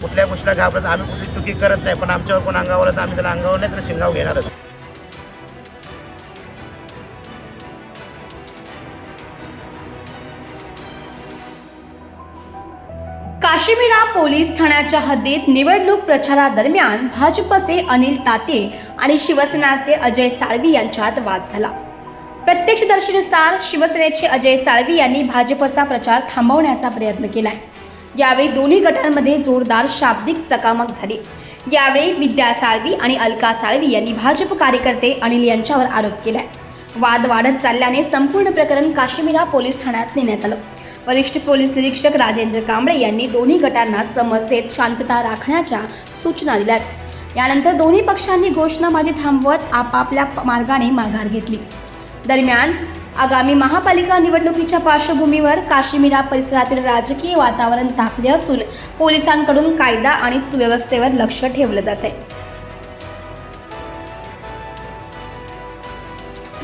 कुठल्या गोष्टीला घाबरत आम्ही कुठली चुकी करत नाही पण आमच्यावर कोण अंगावर तर आम्ही त्याला अंगावर नाही तर शिंगाव घेणारच. काशिमिरा पोलीस ठाण्याच्या हद्दीत निवडणूक प्रचारादरम्यान भाजपचे अनिल ताते आणि शिवसेनाचे अजय साळवी यांच्यात वाद झाला. प्रत्यक्षदर्शीनुसार शिवसेनेचे अजय साळवी यांनी भाजपचा प्रचार थांबवण्याचा प्रयत्न केलाय. यावेळी दोन्ही गटांमध्ये जोरदार शाब्दिक चकामक झाली. यावेळी विद्या साळवी आणि अलका साळवी यांनी भाजप कार्यकर्ते अनिल यांच्यावर आरोप केलाय. वाद वाढत चालल्याने संपूर्ण प्रकरण काश्मीरा पोलीस ठाण्यात नेण्यात आलं. वरिष्ठ पोलीस निरीक्षक राजेंद्र कांबळे यांनी दोन्ही गटांना समज देत शांतता राखण्याच्या सूचना दिल्यात. यानंतर दोन्ही पक्षांनी घोषणाबाजी थांबवत आपापल्या मार्गाने माघार घेतली. दरम्यान आगामी महापालिका निवडणुकीच्या पार्श्वभूमीवर काश्मीरा परिसरातील राजकीय वातावरण तापले असून पोलिसांकडून कायदा आणि सुव्यवस्थेवर लक्ष ठेवलं जात आहे.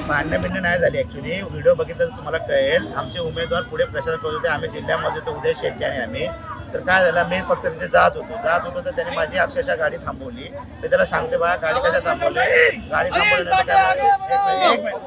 भांडणं बिंडणं नाही झाली. ॲक्च्युली व्हिडिओ बघितला तर तुम्हाला कळेल. आमचे उमेदवार पुढे प्रचार करत होते. आम्ही जिल्ह्यामध्ये तो उदय शेट्टी आणि आम्ही. तर काय झालं? मी फक्त तिथे जात होतो. जात होतो तर त्याने माझी अक्षरशः गाडी थांबवली. मी त्याला सांगते बा गाडी कशा थांबवली? गाडी थांबवली काय एक मिनिट, एक मिनिट.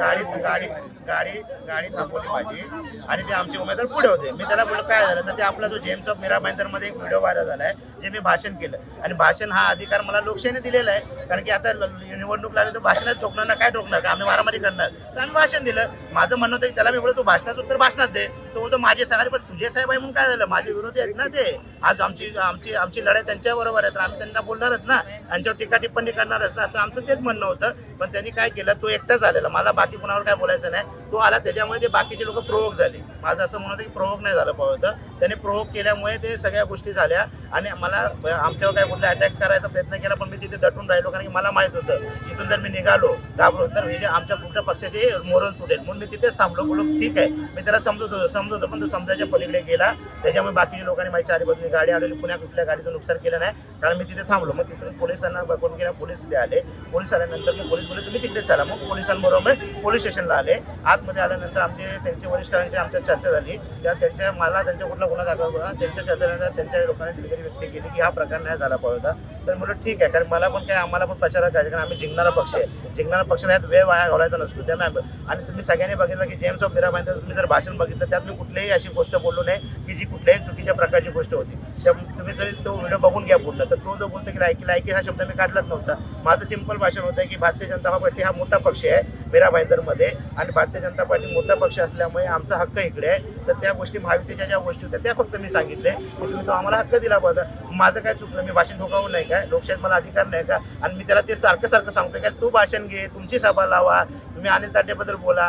गाडी गाडी गाडी गाडी थांबवली माझी. आणि ते आमचे उमेदवार पुढे होते. मी त्याला बोललो काय झालं? तर ते आपला जो जेम्स ऑफ मीरा मध्ये एक व्हिडिओ व्हायरल झाला आहे जे मी भाषण केलं. आणि भाषण हा अधिकार मला लोकशाहीने दिलेला आहे कारण की आता निवडणूक लागली तर भाषणात ठोकणार ना काय ठोकणार? का? आम्ही मारामारी करणार? तर आम्ही भाषण दिलं. माझं म्हणणं होतं की त्याला मी बोलतो तू भाषणात उत्तर भाषणात दे. तो बोलतो माझे साहेब पण तुझे साहेब आहे म्हणून काय झालं? माझे विरोधी आहेत ना ते. आज आमची आमची आमची लढाई त्यांच्या बरोबर आहे. तर आम्ही त्यांना बोलणारच ना. त्यांच्यावर टीका टिप्पणी करणारच ना. तर आमचं तेच म्हणणं होतं. पण त्यांनी काय केलं? तो एकटाच आलेला. मला बाकी कुणावर काय बोलायचं नाही. तो आला. त्याच्यामुळे ते बाकीचे लोक प्रोवोक झाले. माझं असं म्हणत की प्रोवोक नाही झालं पाहिजे होतं त्याने प्रोवोक केल्यामुळे ते सगळ्या गोष्टी झाल्या. आणि मला आमच्यावर काय कुठला अटॅक करायचा प्रयत्न केला पण मी तिथे दटून राहिलो. कारण की मला माहीत होतं इथून जर मी निघालो घाबरून तर हे आमच्या कुठल्या पक्षाचे मोरल तुटेल. म्हणून मी तिथेच थांबलो. बोलो ठीक आहे. मी त्याला समजत होतो. समजत होतं पण तो समजायच्या पलीकडे गेला. त्याच्यामुळे बाकीच्या लोकांनी माझ्या चारीबाजूने गाडी आलेली पुण्या कुठल्या गाडीचं नुकसान केलं नाही. कारण मी तिथे थांबलो. मग तिथून पोलिसांना बघून गेला. पोलीस तिथे आले. पोलीस आल्यानंतर मग पोलीस बोलले तुम्ही तिकडेच आला मग पोलिसांबरोबर पोलीस स्टेशनला आले. आतमध्ये आल्यानंतर आमचे त्यांचे वरिष्ठांची आमच्या चर्चा झाली त्या त्यांच्या मला त्यांच्या कुठला गुन्हा दाखल होता त्यांच्या चर्चेनंतर त्यांच्या लोकांनी दिलगिरी व्यक्त केली की हा प्रकार नाही झाला पाहिजे. होता तर म्हटलं ठीक आहे. कारण मला पण काय आम्हाला पण प्रचारात करायचं कारण आम्ही जिंकणारा पक्ष आहे. जिंकणारा पक्ष यात वेळ वाया घालायचा नसतो. त्यामुळे आम्ही- आणि तुम्ही सगळ्यांनी बघितलं की जेम्स ऑफ मीरा तुम्ही जर भाषण बघितलं त्यात मी कुठलीही अशी गोष्ट बोललो नाही की जी कुठल्याही चुकीच्या प्रकारची गोष्ट होती. त्या तुम्ही जरी तो व्हिडिओ बघून घ्या पूर्ण. तर तो जो बोलतो की लायकी लायकी हा शब्द मी काढलाच नव्हता. माझं सिंपल भाषण होतं की भारतीय जनता पार्टी हा मोठा पक्ष आहे मीरा भाईदरमध्ये. आणि भारतीय जनता पार्टी मोठा पक्ष असल्यामुळे आमचा हक्क इकडे आहे. तर त्या गोष्टी महायुतीच्या ज्या गोष्टी होत्या त्या फक्त मी सांगितले की तुम्ही तो आम्हाला हक्क दिला पाहिजे माझं काय चुकलं? मी भाषण ठोकावून नाही काय लोकशाहीत मला अधिकार नाही का? आणि मी त्याला ते सारखं सारखं सांगतो काय तू भाषण घे तुमची सभा लावा. तुम्ही अनिल ताटेबद्दल बोला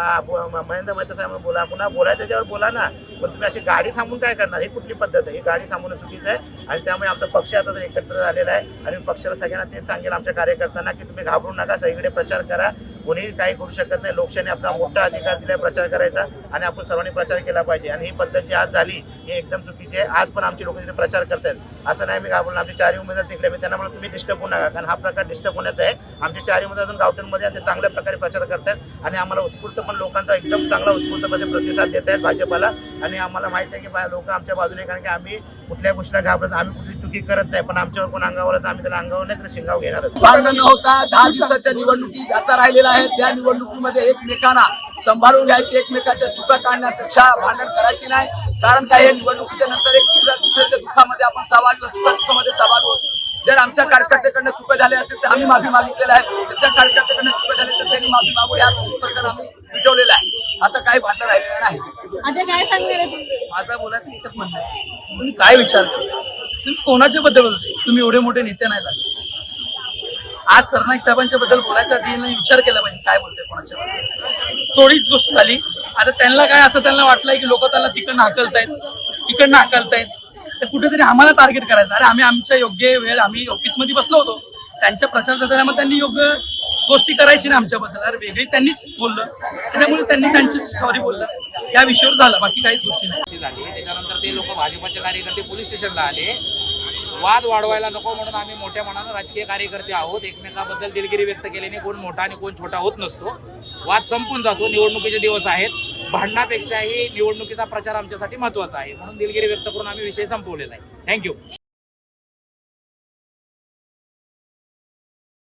महेंद्र मेहता साहेब बोला पुन्हा बोलायचं त्याच्यावर बोला ना. पण तुम्ही अशी गाडी थांबून काय करणार? ही कुठली पद्धत आहे? ही गाडी थांबवणं चुकीचं आहे आणि त्यामुळे आमचा पक्ष आता तर एकत्र झालेला आहे आणि पक्षाला सगळ्यांना तेच सांगेल आमच्या कार्यकर्त्यांना की तुम्ही घाबरू नका सगळीकडे प्रचार करा. कोणीही काही करू शकत नाही. लोकशाहीने आपला मोठा अधिकार दिला प्रचार करायचा आणि आपण सर्वांनी प्रचार केला पाहिजे. आणि ही पद्धत जी आज झाली ही एकदम चुकीची आहे. आज पण आमची लोक तिथे प्रचार करतात असं नाही मी घाबरून आमचे चारही उमेदवार तिकडे मी त्यांना म्हणून तुम्ही डिस्टर्ब होऊ नका कारण हा प्रकार डिस्टर्ब होण्याचा आहे. आमचे चारही उमेदवार अजून गावठणमध्ये ते चांगल्या प्रकारे प्रचार करतात आणि आम्हाला उत्स्फूर्त पण लोकांचा एकदम चांगला उत्स्फूर्तपणे प्रतिसाद देत आहेत भाजपाला. आणि आणि आम्हाला माहिती आहे की लोक आमच्या बाजूने कारण की आम्ही कुठल्या गोष्टीला घाबरत आम्ही कुठली चुकी करत नाही पण आमच्यावर कोण अंगावर तर आम्ही त्याला अंगावर नाही तर शिंगाव घेणारच. होता दहा दिवसाच्या निवडणुकी आता राहिलेल्या आहेत त्या निवडणुकीमध्ये एकमेकांना सांभाळून घ्यायचे एकमेकाच्या चुका टाळण्यापेक्षा भांडण करायची नाही. कारण काय हे निवडणुकीच्या नंतर एक दुसऱ्याच्या दुःखामध्ये आपण सवाल चुका दुःखामध्ये सवाल होतो जर आमच्या कार्यकर्त्याकडनं चुका झाल्या असेल तर आम्ही माफी मागितलेली आहे. त्याच्या कार्यकर्त्याकडनं चुका झाल्या तर त्यांनी माफी मागू या प्रकार आम्ही मिटवलेला आहे. आता काही भांडण राहिलेलं नाही. अजय काय सांगणार आहे माझा बोलायचं एकच म्हणणं आहे. तुम्ही काय विचार करता? तुम्ही कोणाच्या बद्दल बोलते? तुम्ही एवढे मोठे नेते नाही लागले. आज सरनाईक साहेबांच्या बद्दल बोलायच्या आधी यांनी विचार केला पाहिजे काय बोलते कोणाच्या बद्दल? थोडीच गोष्ट झाली. आता त्यांना काय असं त्यांना वाटलंय की लोक त्यांना तिकडनं हाकलतायत इकडनं हाकलतायत. तर कुठेतरी आम्हाला टार्गेट करायचं. अरे आम्ही आमच्या योग्य वेळ आम्ही ऑफिसमध्ये बसलो होतो. त्यांच्या प्रचार दरम्यान त्यांनी योग्य गोष्टी करायची ना आमच्याबद्दल. अरे वेगळी त्यांनीच बोललं. त्याच्यामुळे त्यांनी त्यांची सॉरी बोललं. या विषयावर झालं बाकी काहीच गोष्टी नाही. झाली. त्याच्यानंतर ते लोक भाजपचे कार्यकर्ते पोलीस स्टेशनला आले. वाद वाढवायला नको म्हणून आम्ही मोठ्या मनानं राजकीय कार्यकर्ते आहोत. एकमेकाबद्दल दिलगिरी व्यक्त केल्याने कोण मोठा आणि कोण छोटा होत नसतो. वाद संपून जातो. निवडणुकीचे दिवस आहेत. भांडणापेक्षाही निवडणुकीचा प्रचार आमच्यासाठी महत्त्वाचा आहे. म्हणून दिलगिरी व्यक्त करून आम्ही विषय संपवलेला आहे. थँक्यू